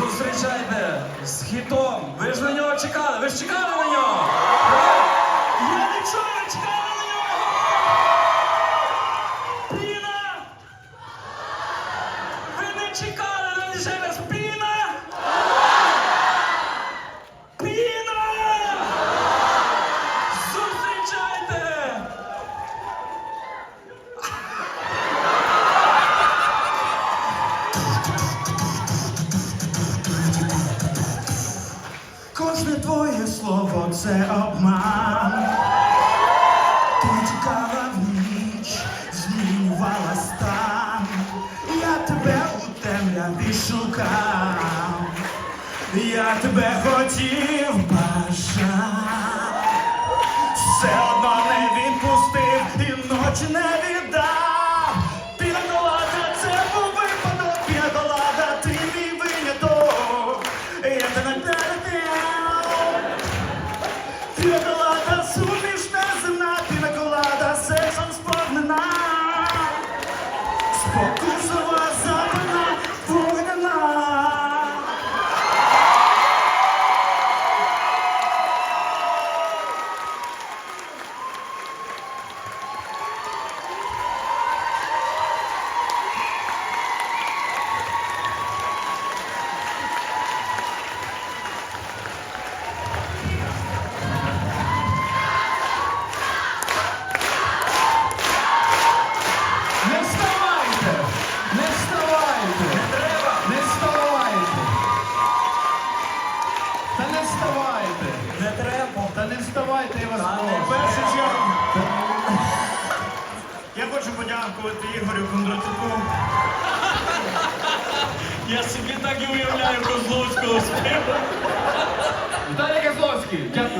Зустрічайте з хітом. Ви ж на нього чекали. Ви ж чекали на нього. Я не чую, ви чекали на нього. Піна! Ви не чекали на ще раз. Кожне твоє слово це обман. Ти тікала в ніч, змінювала стан. Я тебе у темряві шукав. Я тебе хотів бажав. Все одно не відпустив і ночі не віддав. fuck. Вставайте! Не треба. Та не вставайте, я вас не прошу. В першу чергу. Я хочу подякувати Ігорю Кондратюку. Я собі так і уявляю Козловського співу. Віталій Козловський, дякуємо.